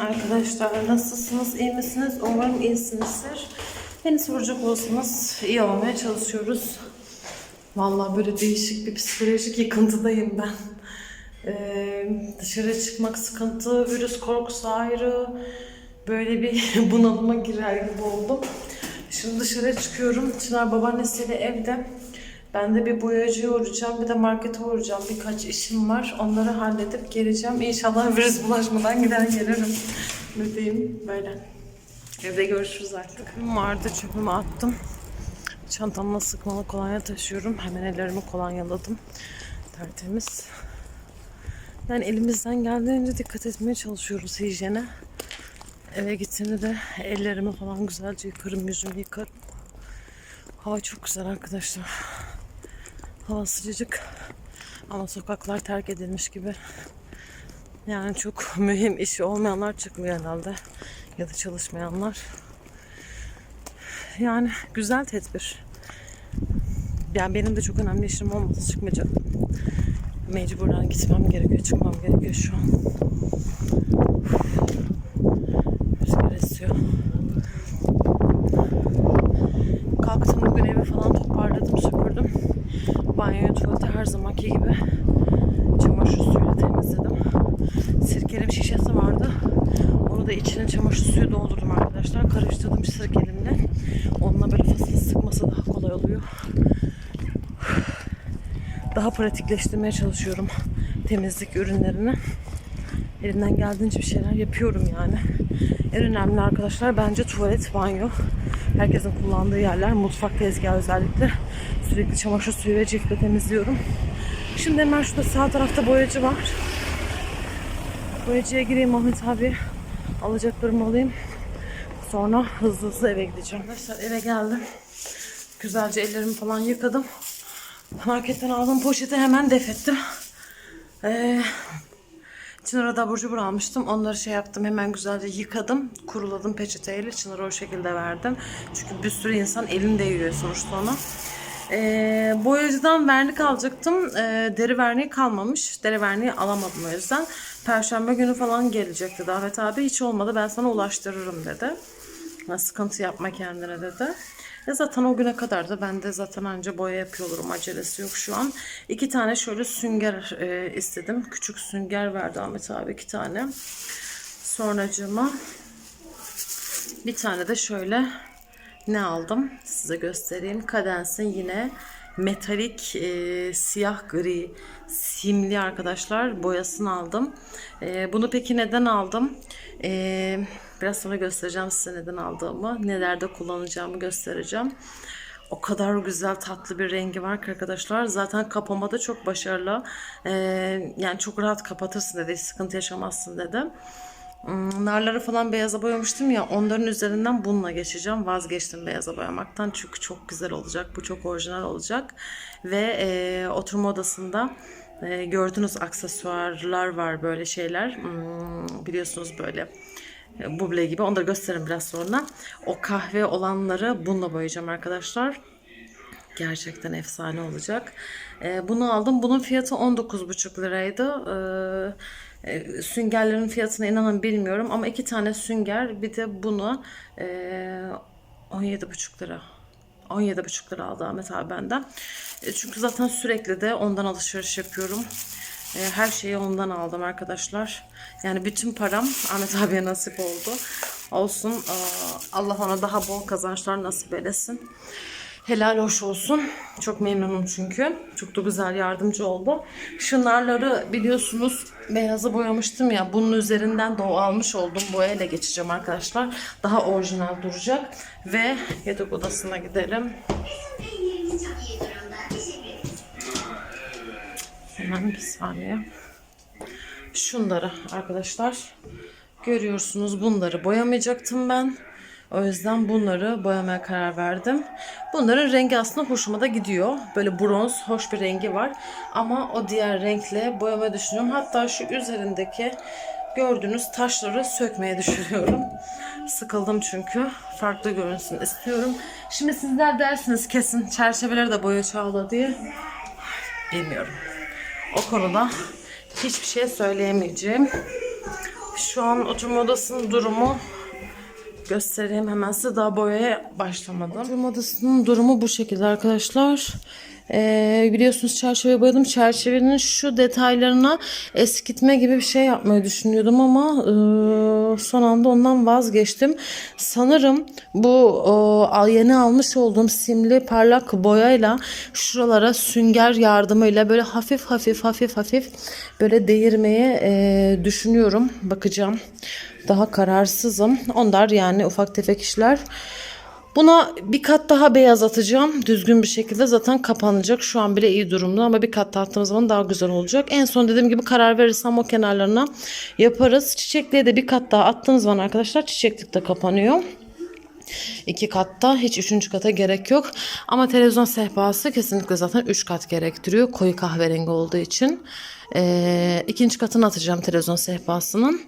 arkadaşlar. Nasılsınız? İyi misiniz? Umarım iyisinizdir. Beni soracak olsanız iyi olmaya çalışıyoruz. Vallahi böyle değişik bir psikolojik yıkıntıdayım ben. Ee, dışarı çıkmak sıkıntı, virüs korkusu ayrı. Böyle bir bunalıma girer gibi oldum. Şimdi dışarı çıkıyorum. Çınar babaannesiyle evde. Ben de bir boyacıya uğrayacağım, bir de markete uğrayacağım. Birkaç işim var. Onları halledip geleceğim. İnşallah virüs bulaşmadan gider gelirim. Ne diyeyim? Böyle. Evde görüşürüz artık. Vardı çöpümü attım. Çantamla sıkmalı kolonya taşıyorum. Hemen ellerimi kolonyaladım. Tertemiz. Yani elimizden geldiğince dikkat etmeye çalışıyoruz hijyene. Eve gittiğimde de ellerimi falan güzelce yıkarım, yüzümü yıkarım. Hava çok güzel arkadaşlar. Hava sıcacık ama sokaklar terk edilmiş gibi. Yani çok mühim işi olmayanlar çıkmıyor herhalde. Ya da çalışmayanlar. Yani güzel tedbir. Yani benim de çok önemli işim olmasa çıkmayacaktım. Mecburen gitmem gerekiyor, çıkmam gerekiyor şu an. Rüzgar esiyor. Kalktım bugün evi falan toparladım, süpürdüm. Banyoyu, tuvaleti her zamanki gibi çamaşır suyuyla temizledim. Sirkelim şişesi vardı. Onu da içine çamaşır suyu doldurdum arkadaşlar. Karıştırdım sirkelimle. Onunla böyle fısıl sıkması daha kolay oluyor. Daha pratikleştirmeye çalışıyorum temizlik ürünlerini. Elimden geldiğince bir şeyler yapıyorum yani. En önemli arkadaşlar bence tuvalet, banyo. Herkesin kullandığı yerler. Mutfak tezgahı özellikle. Sürekli çamaşır suyu ve cifle temizliyorum. Şimdi hemen şurada sağ tarafta boyacı var. Boyacıya gireyim Ahmet abi. Alacaklarımı alayım. Sonra hızlı hızlı eve gideceğim. Arkadaşlar eve geldim. Güzelce ellerimi falan yıkadım. Marketten aldığım poşeti hemen defettim. Ee, Çınar'a da abur cubur almıştım. Onları şey yaptım hemen güzelce yıkadım. Kuruladım peçeteyle. Çınar'a o şekilde verdim. Çünkü bir sürü insan elinde yiyor sonuçta ona. Ee, boyacıdan vernik alacaktım. Ee, deri verniği kalmamış. Deri verniği alamadım o yüzden. Perşembe günü falan gelecekti Davet abi. Hiç olmadı ben sana ulaştırırım dedi. Ya, Sıkıntı yapma kendine dedi. E zaten o güne kadar da ben de zaten anca boya yapıyor olurum. Acelesi yok şu an. İki tane şöyle sünger e, istedim. Küçük sünger verdi Ahmet abi iki tane. Sonracığıma bir tane de şöyle ne aldım size göstereyim. Kadens'in yine metalik e, siyah gri simli arkadaşlar boyasını aldım. E, bunu peki neden aldım? E, biraz sonra göstereceğim size neden aldığımı. Nelerde kullanacağımı göstereceğim. O kadar güzel tatlı bir rengi var ki arkadaşlar. Zaten kapamada çok başarılı. E, yani çok rahat kapatırsın dedi. Sıkıntı yaşamazsın dedi. Hmm, Narları falan beyaza boyamıştım ya onların üzerinden bununla geçeceğim. Vazgeçtim beyaza boyamaktan çünkü çok güzel olacak. Bu çok orijinal olacak. Ve e, oturma odasında e, gördüğünüz aksesuarlar var böyle şeyler. Hmm, biliyorsunuz böyle e, buble gibi. Onları gösteririm biraz sonra. O kahve olanları bununla boyayacağım arkadaşlar. Gerçekten efsane olacak. Ee, bunu aldım. Bunun fiyatı 19,5 liraydı. Ee, e, süngerlerin fiyatını inanın bilmiyorum ama iki tane sünger bir de bunu e, 17,5 lira. 17,5 lira aldı Ahmet abi benden. E, çünkü zaten sürekli de ondan alışveriş yapıyorum. E, her şeyi ondan aldım arkadaşlar. Yani bütün param Ahmet abiye nasip oldu. Olsun. e, Allah ona daha bol kazançlar nasip eylesin. Helal hoş olsun. Çok memnunum çünkü. Çok da güzel yardımcı oldu. Şınarları biliyorsunuz beyazı boyamıştım ya. Bunun üzerinden de o almış olduğum boyayla geçeceğim arkadaşlar. Daha orijinal duracak. Ve yatak odasına gidelim. Hemen bir saniye. Şunları arkadaşlar görüyorsunuz bunları boyamayacaktım ben. O yüzden bunları boyamaya karar verdim. Bunların rengi aslında hoşuma da gidiyor. Böyle bronz, hoş bir rengi var. Ama o diğer renkle boyamayı düşünüyorum. Hatta şu üzerindeki gördüğünüz taşları sökmeye düşünüyorum. Sıkıldım çünkü. Farklı görünsün istiyorum. Şimdi sizler dersiniz kesin çerçeveleri de boya çağla diye. Bilmiyorum. O konuda hiçbir şey söyleyemeyeceğim. Şu an oturma odasının durumu göstereyim hemen size daha boyaya başlamadım. Oturma odasının durumu bu şekilde arkadaşlar. Ee, biliyorsunuz çerçeve boyadım. Çerçevenin şu detaylarına eskitme gibi bir şey yapmayı düşünüyordum ama e, son anda ondan vazgeçtim. Sanırım bu e, yeni almış olduğum simli parlak boyayla şuralara sünger yardımıyla böyle hafif hafif hafif hafif böyle değirmeye e, düşünüyorum. Bakacağım. Daha kararsızım. Onlar yani ufak tefek işler. Buna bir kat daha beyaz atacağım. Düzgün bir şekilde zaten kapanacak. Şu an bile iyi durumda ama bir kat daha attığımız zaman daha güzel olacak. En son dediğim gibi karar verirsem o kenarlarına yaparız. Çiçekliğe de bir kat daha attığımız zaman arkadaşlar çiçeklik de kapanıyor. İki katta hiç üçüncü kata gerek yok. Ama televizyon sehpası kesinlikle zaten üç kat gerektiriyor. Koyu kahverengi olduğu için. Ee, ikinci katını atacağım televizyon sehpasının.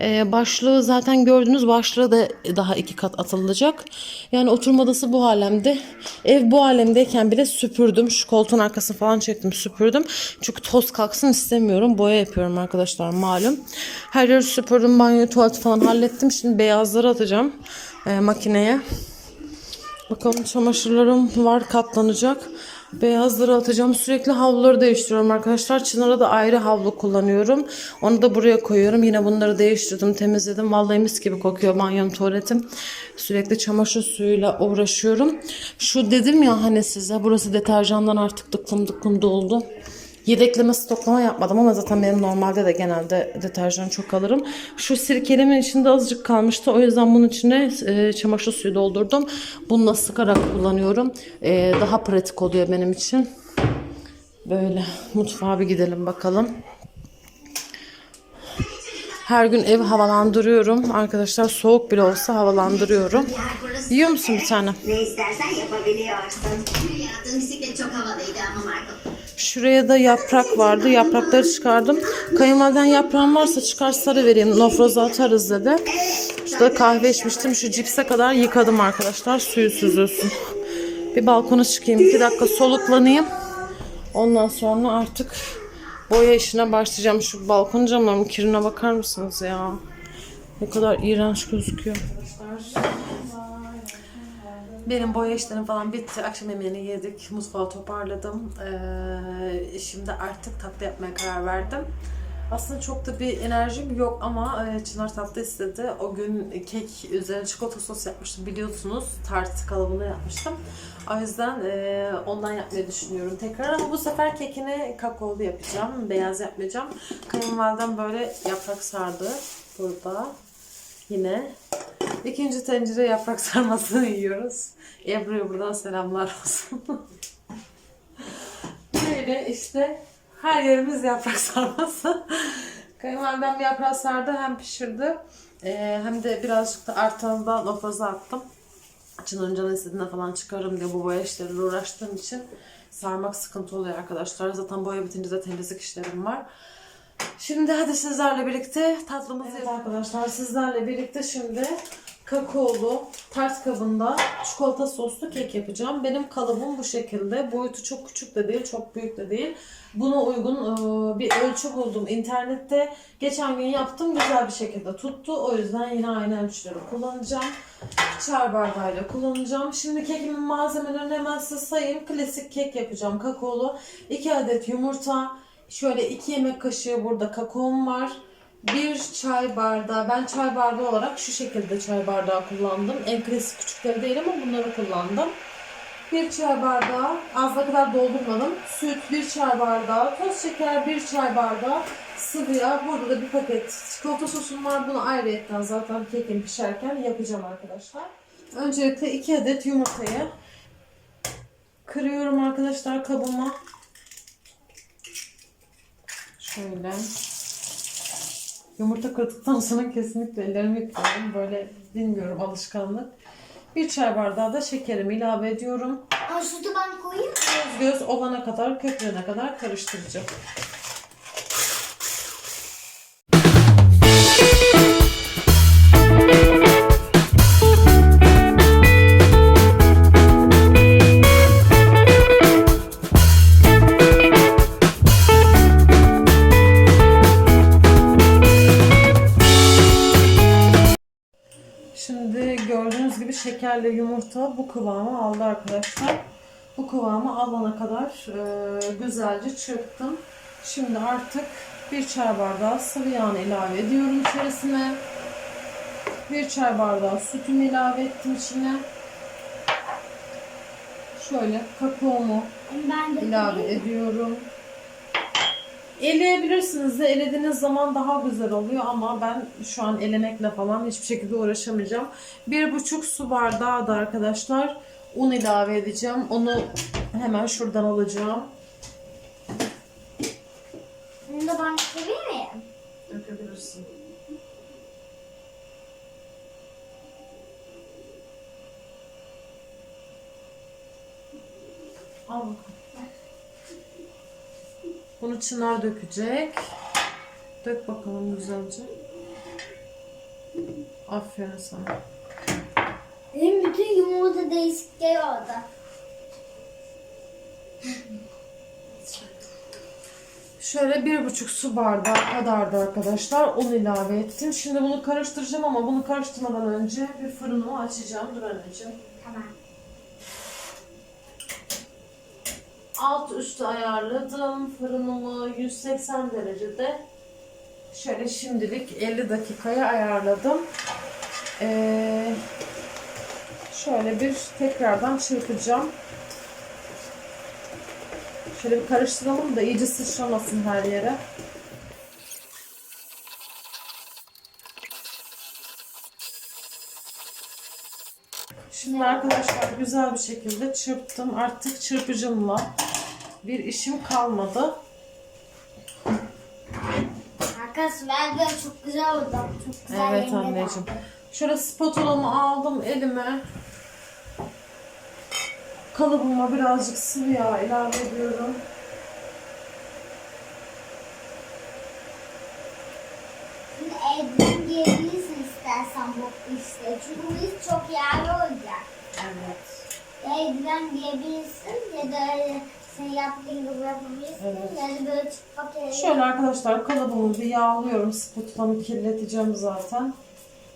Ee, başlığı zaten gördünüz. Başlığı da daha iki kat atılacak. Yani oturma odası bu alemde. Ev bu alemdeyken bile süpürdüm. Şu koltuğun arkasını falan çektim süpürdüm. Çünkü toz kalksın istemiyorum. Boya yapıyorum arkadaşlar malum. Her yeri süpürdüm. Banyo, tuvalet falan hallettim. Şimdi beyazları atacağım e, makineye. Bakalım çamaşırlarım var katlanacak. Beyazları atacağım. Sürekli havluları değiştiriyorum arkadaşlar. Çınar'a da ayrı havlu kullanıyorum. Onu da buraya koyuyorum. Yine bunları değiştirdim, temizledim. Vallahi mis gibi kokuyor banyom, tuvaletim. Sürekli çamaşır suyuyla uğraşıyorum. Şu dedim ya hani size burası deterjandan artık dıklım dıklım doldu. Yedekleme stoklama yapmadım ama zaten benim normalde de genelde deterjan çok alırım. Şu sirkelemin içinde azıcık kalmıştı. O yüzden bunun içine e, çamaşır suyu doldurdum. Bununla sıkarak kullanıyorum. E, daha pratik oluyor benim için. Böyle mutfağa bir gidelim bakalım. Her gün ev havalandırıyorum. Arkadaşlar soğuk bile olsa havalandırıyorum. Yiyor musun bir tane? Ne istersen yapabiliyorsun. Yaptığın bisiklet çok havalıydı ama Marco. Şuraya da yaprak vardı. Yaprakları çıkardım. Kayınvaliden yaprağın varsa çıkar sarı vereyim. Nofroza atarız dedi. Şurada kahve içmiştim. Şu cipse kadar yıkadım arkadaşlar. Suyu süzülsün. Bir balkona çıkayım. iki dakika soluklanayım. Ondan sonra artık boya işine başlayacağım. Şu balkon camlarımın kirine bakar mısınız ya? Ne kadar iğrenç gözüküyor. Benim boya işlerim falan bitti. Akşam yemeğini yedik. Mutfağı toparladım. Ee, şimdi artık tatlı yapmaya karar verdim. Aslında çok da bir enerjim yok ama e, Çınar tatlı istedi. O gün kek üzerine çikolata sos yapmıştım biliyorsunuz. Tart kalıbında yapmıştım. O yüzden e, ondan yapmayı düşünüyorum tekrar ama bu sefer kekini kakaolu yapacağım. Beyaz yapmayacağım. Kayınvalidem böyle yaprak sardı burada. Yine İkinci tencere yaprak sarmasını yiyoruz. Ebru'ya buradan selamlar olsun. Böyle işte her yerimiz yaprak sarması. Kayınvalidem yaprak sardı hem pişirdi ee, hem de birazcık da artanından o fazla attım. Çınar'ın canı istediğinde falan çıkarım diye bu boya işleriyle uğraştığım için sarmak sıkıntı oluyor arkadaşlar. Zaten boya bitince de temizlik işlerim var. Şimdi hadi sizlerle birlikte tatlımızı evet arkadaşlar. Sizlerle birlikte şimdi kakaolu tart kabında çikolata soslu kek yapacağım. Benim kalıbım bu şekilde. Boyutu çok küçük de değil, çok büyük de değil. Buna uygun e, bir ölçü buldum internette. Geçen gün yaptım. Güzel bir şekilde tuttu. O yüzden yine aynı ölçüleri kullanacağım. Çay bardağıyla kullanacağım. Şimdi kekimin malzemelerini hemen size sayayım. Klasik kek yapacağım. Kakaolu 2 adet yumurta, Şöyle 2 yemek kaşığı burada kakaom var. Bir çay bardağı, ben çay bardağı olarak şu şekilde çay bardağı kullandım. En klasik küçükleri değil ama bunları kullandım. Bir çay bardağı, az da kadar doldurmadım. Süt, bir çay bardağı, toz şeker, bir çay bardağı, sıvı yağ. Burada da bir paket çikolata sosum var. Bunu ayrıyetten zaten kekim pişerken yapacağım arkadaşlar. Öncelikle 2 adet yumurtayı kırıyorum arkadaşlar kabıma. Şöyle. Yumurta kırdıktan sonra kesinlikle ellerimi yıkıyorum. Böyle bilmiyorum alışkanlık. Bir çay bardağı da şekerimi ilave ediyorum. Aa, sütü ben koyayım mı? Göz göz olana kadar, köpürene kadar karıştıracağım. Şekerli yumurta bu kıvamı aldı arkadaşlar. Bu kıvamı alana kadar e, güzelce çırptım. Şimdi artık bir çay bardağı sıvı yağını ilave ediyorum içerisine. Bir çay bardağı sütümü ilave ettim içine. Şöyle kakaomu Ben de ilave ediyorum. Eleyebilirsiniz de elediğiniz zaman daha güzel oluyor ama ben şu an elemekle falan hiçbir şekilde uğraşamayacağım. Bir buçuk su bardağı da arkadaşlar un ilave edeceğim. Onu hemen şuradan alacağım. Bunu da ben koyayım mıyım? Dökebilirsin. Al bakalım. Bunu Çınar dökecek. Dök bakalım güzelce. Aferin sana. Benim bütün yumurta değişikleri oldu. Şöyle bir buçuk su bardağı kadar da arkadaşlar un ilave ettim. Şimdi bunu karıştıracağım ama bunu karıştırmadan önce bir fırınımı açacağım. Dur anneciğim. Tamam. Alt üstü ayarladım. Fırınımı 180 derecede. Şöyle şimdilik 50 dakikaya ayarladım. Ee, şöyle bir tekrardan çırpacağım. Şöyle bir karıştıralım da iyice sıçramasın her yere. Şimdi arkadaşlar güzel bir şekilde çırptım. Artık çırpıcımla bir işim kalmadı. Arkadaşlar ben çok güzel oldu. Çok güzel Evet anneciğim. Şöyle spatulamı aldım elime. Kalıbıma birazcık sıvı yağ ilave ediyorum. İstersen bu işte. Çünkü bu iş çok yağlı olacak. Evet. Evden giyebilirsin ya da öyle sen yaptığın gibi yapabilirsin. Evet. Ya da böyle çıplak yere. Şöyle arkadaşlar kalıbımı bir yağlıyorum. Spatulamı kirleteceğim zaten.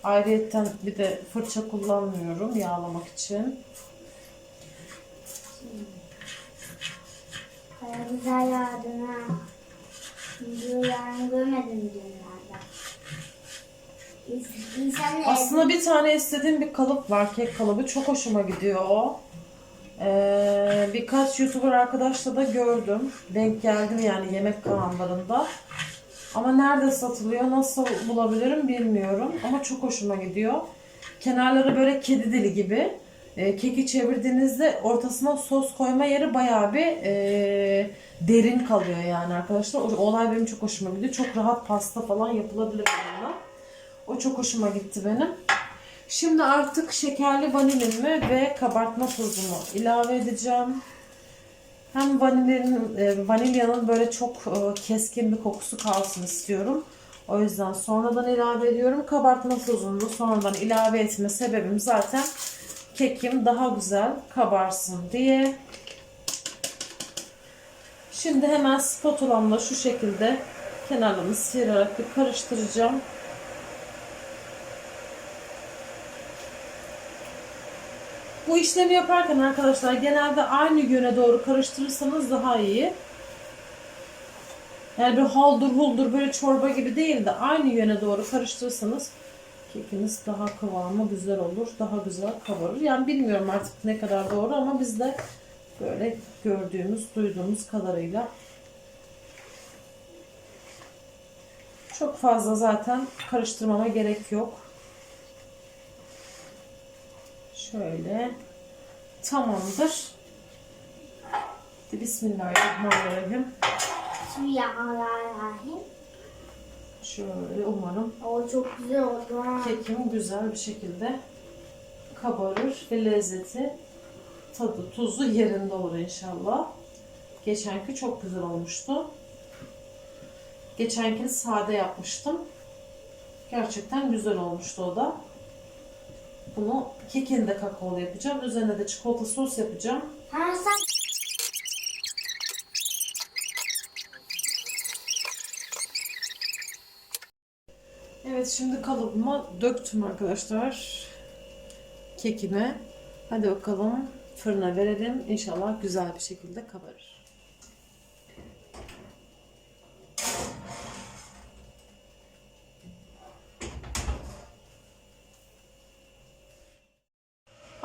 Ayrıyetten bir de fırça kullanmıyorum yağlamak için. Baya güzel yağdın ha. Bu yağını görmedim dünyada. İns- İnsan ev- Aslında bir tane istediğim bir kalıp var. Kek kalıbı. Çok hoşuma gidiyor o. Ee, birkaç YouTuber arkadaşla da gördüm. Denk geldim yani yemek kanallarında. Ama nerede satılıyor, nasıl bulabilirim bilmiyorum. Ama çok hoşuma gidiyor. Kenarları böyle kedi dili gibi. Ee, keki çevirdiğinizde ortasına sos koyma yeri bayağı bir e, derin kalıyor yani arkadaşlar. O olay benim çok hoşuma gidiyor. Çok rahat pasta falan yapılabilir bununla. O çok hoşuma gitti benim. Şimdi artık şekerli vanilimi ve kabartma tozumu ilave edeceğim. Hem vanilyanın, e, vanilyanın böyle çok e, keskin bir kokusu kalsın istiyorum. O yüzden sonradan ilave ediyorum. Kabartma tozunu da sonradan ilave etme sebebim zaten kekim daha güzel kabarsın diye. Şimdi hemen spatulamla şu şekilde kenarlarını sıyırarak bir karıştıracağım. Bu işlemi yaparken arkadaşlar genelde aynı yöne doğru karıştırırsanız daha iyi. Yani bir haldur huldur böyle çorba gibi değil de aynı yöne doğru karıştırırsanız kekiniz daha kıvamı güzel olur. Daha güzel kabarır. Yani bilmiyorum artık ne kadar doğru ama biz de böyle gördüğümüz, duyduğumuz kadarıyla çok fazla zaten karıştırmama gerek yok. Şöyle tamamdır. Bismillahirrahmanirrahim. Bismillahirrahmanirrahim. Şöyle umarım O çok güzel oldu kekim güzel bir şekilde kabarır ve lezzeti, tadı, tuzu yerinde olur inşallah. Geçenki çok güzel olmuştu. Geçenkini sade yapmıştım. Gerçekten güzel olmuştu o da. Bunu kekini de kakaolu yapacağım. Üzerine de çikolata sos yapacağım. Ha sen Evet şimdi kalıbıma döktüm arkadaşlar. Kekime. Hadi bakalım fırına verelim. İnşallah güzel bir şekilde kabarır.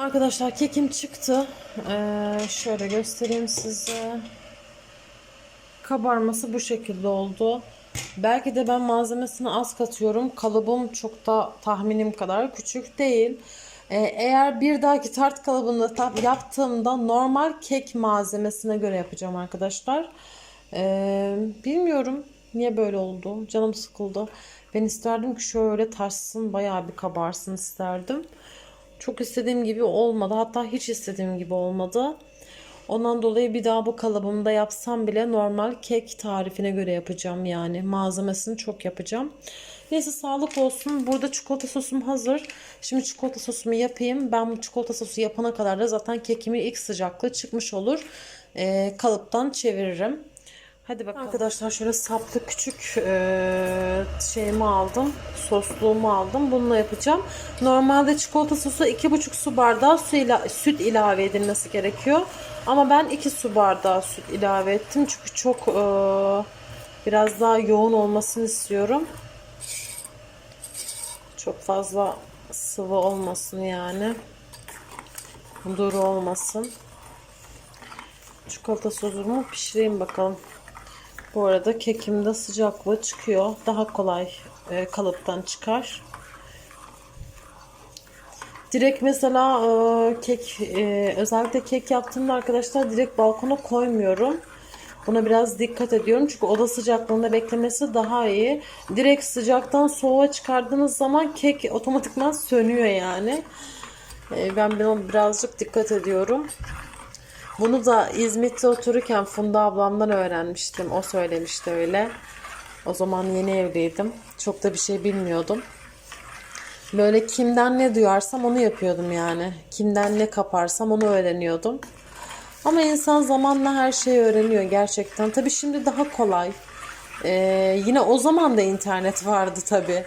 Arkadaşlar kekim çıktı. Ee, şöyle göstereyim size. Kabarması bu şekilde oldu. Belki de ben malzemesini az katıyorum. Kalıbım çok da tahminim kadar küçük değil. Ee, eğer bir dahaki tart kalıbında ta- yaptığımda normal kek malzemesine göre yapacağım arkadaşlar. Ee, bilmiyorum niye böyle oldu. Canım sıkıldı. Ben isterdim ki şöyle taşsın bayağı bir kabarsın isterdim. Çok istediğim gibi olmadı. Hatta hiç istediğim gibi olmadı. Ondan dolayı bir daha bu kalıbımda yapsam bile normal kek tarifine göre yapacağım yani. Malzemesini çok yapacağım. Neyse sağlık olsun. Burada çikolata sosum hazır. Şimdi çikolata sosumu yapayım. Ben bu çikolata sosu yapana kadar da zaten kekimin ilk sıcaklığı çıkmış olur. Ee, kalıptan çeviririm. Hadi bakalım. Arkadaşlar şöyle saplı küçük e, şeyimi aldım. Sosluğumu aldım. Bununla yapacağım. Normalde çikolata sosu 2,5 su bardağı su ila, süt ilave edilmesi gerekiyor. Ama ben 2 su bardağı süt ilave ettim. Çünkü çok e, biraz daha yoğun olmasını istiyorum. Çok fazla sıvı olmasın yani. Duru olmasın. Çikolata sosumu pişireyim bakalım. Bu arada kekimde sıcaklığı çıkıyor. Daha kolay e, kalıptan çıkar. Direkt mesela e, kek e, özellikle kek yaptığımda arkadaşlar direkt balkona koymuyorum. Buna biraz dikkat ediyorum çünkü oda sıcaklığında beklemesi daha iyi. Direkt sıcaktan soğuğa çıkardığınız zaman kek otomatikman sönüyor yani. E, ben buna birazcık dikkat ediyorum. Bunu da İzmit'te otururken Funda ablamdan öğrenmiştim. O söylemişti öyle. O zaman yeni evliydim. Çok da bir şey bilmiyordum. Böyle kimden ne duyarsam onu yapıyordum yani. Kimden ne kaparsam onu öğreniyordum. Ama insan zamanla her şeyi öğreniyor gerçekten. Tabii şimdi daha kolay. Ee, yine o zaman da internet vardı tabii.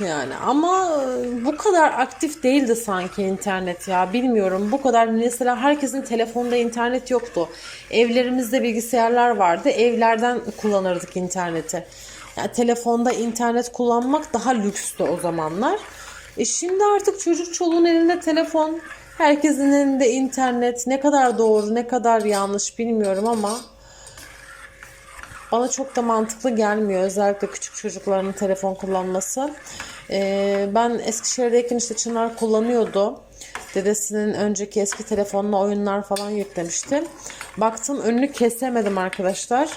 Yani. Ama e, bu kadar aktif değildi sanki internet ya. Bilmiyorum bu kadar mesela herkesin telefonda internet yoktu. Evlerimizde bilgisayarlar vardı evlerden kullanırdık interneti. Yani telefonda internet kullanmak daha lükstü o zamanlar. E şimdi artık çocuk çoluğun elinde telefon herkesin elinde internet. Ne kadar doğru ne kadar yanlış bilmiyorum ama bana çok da mantıklı gelmiyor özellikle küçük çocukların telefon kullanması. Ee, ben Eskişehir'deyken işte Çınar kullanıyordu. Dedesinin önceki eski telefonuna oyunlar falan yüklemişti. Baktım önünü kesemedim arkadaşlar.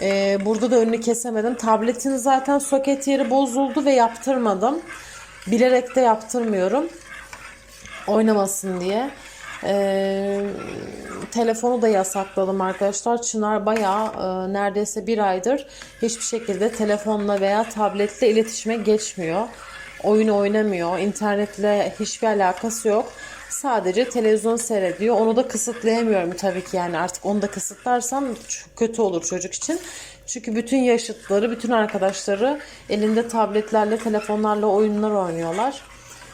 Ee, burada da önünü kesemedim. Tabletin zaten soket yeri bozuldu ve yaptırmadım. Bilerek de yaptırmıyorum. Oynamasın diye. Ee, telefonu da yasakladım arkadaşlar. Çınar bayağı e, neredeyse bir aydır hiçbir şekilde telefonla veya tabletle iletişime geçmiyor. Oyun oynamıyor. internetle hiçbir alakası yok. Sadece televizyon seyrediyor. Onu da kısıtlayamıyorum tabii ki yani artık onu da kısıtlarsam kötü olur çocuk için. Çünkü bütün yaşıtları, bütün arkadaşları elinde tabletlerle, telefonlarla oyunlar oynuyorlar.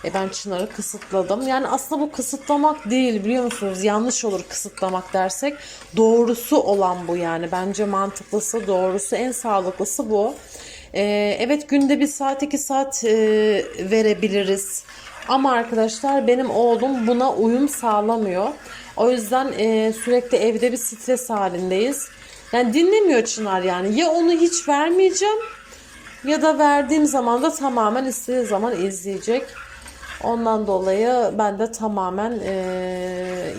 E ben Çınar'ı kısıtladım. Yani aslında bu kısıtlamak değil biliyor musunuz? Yanlış olur kısıtlamak dersek. Doğrusu olan bu yani. Bence mantıklısı, doğrusu, en sağlıklısı bu. Ee, evet günde bir saat iki saat e, verebiliriz. Ama arkadaşlar benim oğlum buna uyum sağlamıyor. O yüzden e, sürekli evde bir stres halindeyiz. Yani dinlemiyor Çınar yani. Ya onu hiç vermeyeceğim ya da verdiğim zaman da tamamen istediği zaman izleyecek. Ondan dolayı ben de tamamen e,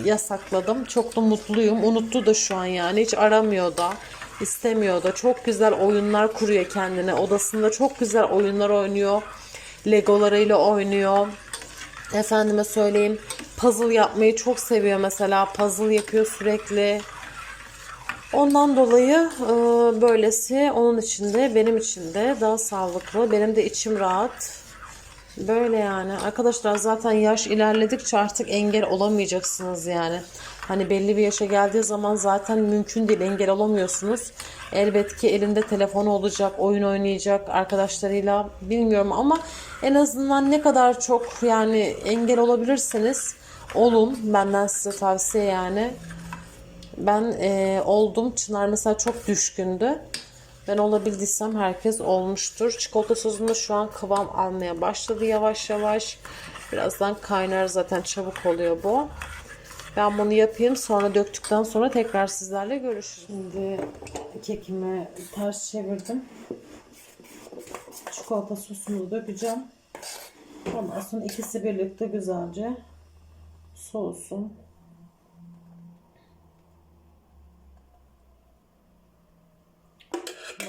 yasakladım. Çok da mutluyum. Unuttu da şu an yani. Hiç aramıyor da. istemiyor da. Çok güzel oyunlar kuruyor kendine. Odasında çok güzel oyunlar oynuyor. Legolarıyla oynuyor. Efendime söyleyeyim. Puzzle yapmayı çok seviyor mesela. Puzzle yapıyor sürekli. Ondan dolayı e, böylesi onun için de benim için de daha sağlıklı. Benim de içim rahat. Böyle yani. Arkadaşlar zaten yaş ilerledikçe artık engel olamayacaksınız yani. Hani belli bir yaşa geldiği zaman zaten mümkün değil engel olamıyorsunuz. Elbet ki elinde telefonu olacak, oyun oynayacak arkadaşlarıyla bilmiyorum ama en azından ne kadar çok yani engel olabilirseniz olun. Benden size tavsiye yani. Ben e, oldum. Çınar mesela çok düşkündü. Ben olabildiysem herkes olmuştur. Çikolata sosunda şu an kıvam almaya başladı yavaş yavaş. Birazdan kaynar zaten çabuk oluyor bu. Ben bunu yapayım. Sonra döktükten sonra tekrar sizlerle görüşürüz. Şimdi kekimi ters çevirdim. Çikolata sosunu dökeceğim. Ondan sonra ikisi birlikte güzelce soğusun.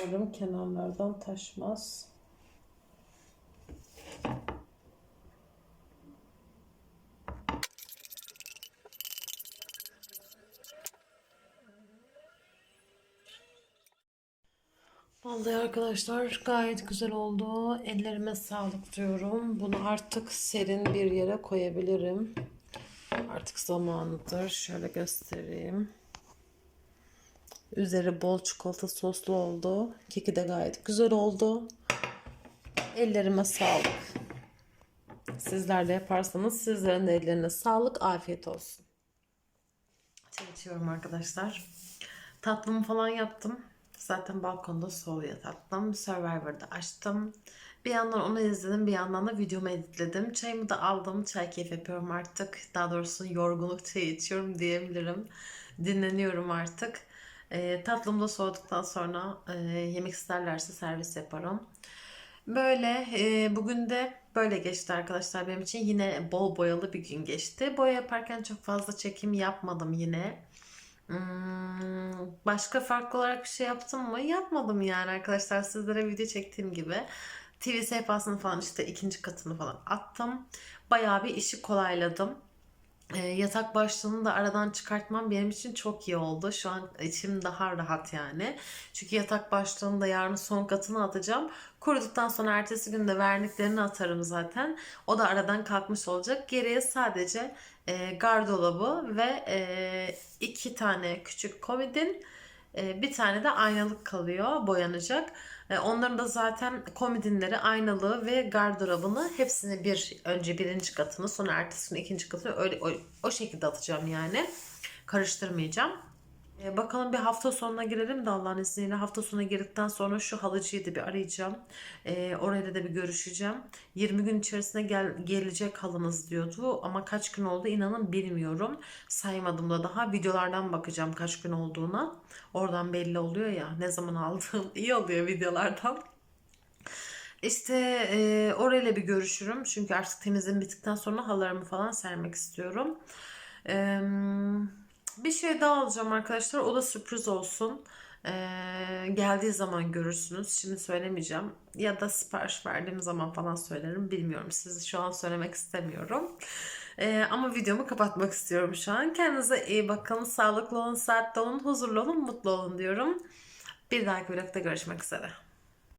Umarım kenarlardan taşmaz. Vallahi arkadaşlar gayet güzel oldu. Ellerime sağlık diyorum. Bunu artık serin bir yere koyabilirim. Artık zamanıdır. Şöyle göstereyim. Üzeri bol çikolata soslu oldu. Keki de gayet güzel oldu. Ellerime sağlık. Sizler de yaparsanız sizlerin de ellerine sağlık, afiyet olsun. Çay içiyorum arkadaşlar. Tatlımı falan yaptım. Zaten balkonda soğuyor tatlım. Survivor'da açtım. Bir yandan onu izledim, bir yandan da videomu editledim. Çayımı da aldım. Çay keyif yapıyorum artık. Daha doğrusu yorgunluk çayı içiyorum diyebilirim. Dinleniyorum artık. E, tatlım da soğuduktan sonra e, yemek isterlerse servis yaparım. Böyle e, bugün de böyle geçti arkadaşlar benim için. Yine bol boyalı bir gün geçti. Boya yaparken çok fazla çekim yapmadım yine. Hmm, başka farklı olarak bir şey yaptım mı? Yapmadım yani arkadaşlar. Sizlere video çektiğim gibi. TV sehpasını falan işte ikinci katını falan attım. Bayağı bir işi kolayladım. E, yatak başlığını da aradan çıkartmam benim için çok iyi oldu. Şu an içim daha rahat yani. Çünkü yatak başlığını da yarın son katını atacağım. Kuruduktan sonra ertesi günde verniklerini atarım zaten. O da aradan kalkmış olacak. Geriye sadece e, gardolabı ve e, iki tane küçük komodin, e, bir tane de aynalık kalıyor boyanacak. E, onların da zaten komodinleri, aynalığı ve gardırobunu hepsini bir önce birinci katını sonra ertesi gün ikinci katını öyle o, o şekilde atacağım yani. Karıştırmayacağım. E, bakalım bir hafta sonuna girelim de Allah'ın izniyle. Hafta sonuna girdikten sonra şu halıcıyı da bir arayacağım. E, orayla da bir görüşeceğim. 20 gün içerisinde gel, gelecek halınız diyordu. Ama kaç gün oldu inanın bilmiyorum. Saymadım da daha. Videolardan bakacağım kaç gün olduğuna. Oradan belli oluyor ya ne zaman aldığım. iyi oluyor videolardan. İşte e, orayla bir görüşürüm. Çünkü artık temizliğim bittikten sonra halılarımı falan sermek istiyorum. Eee... Bir şey daha alacağım arkadaşlar. O da sürpriz olsun. Ee, geldiği zaman görürsünüz. Şimdi söylemeyeceğim. Ya da sipariş verdiğim zaman falan söylerim. Bilmiyorum. Sizi şu an söylemek istemiyorum. Ee, ama videomu kapatmak istiyorum şu an. Kendinize iyi bakın. Sağlıklı olun, saatte olun, huzurlu olun, mutlu olun diyorum. Bir dahaki vlogda görüşmek üzere.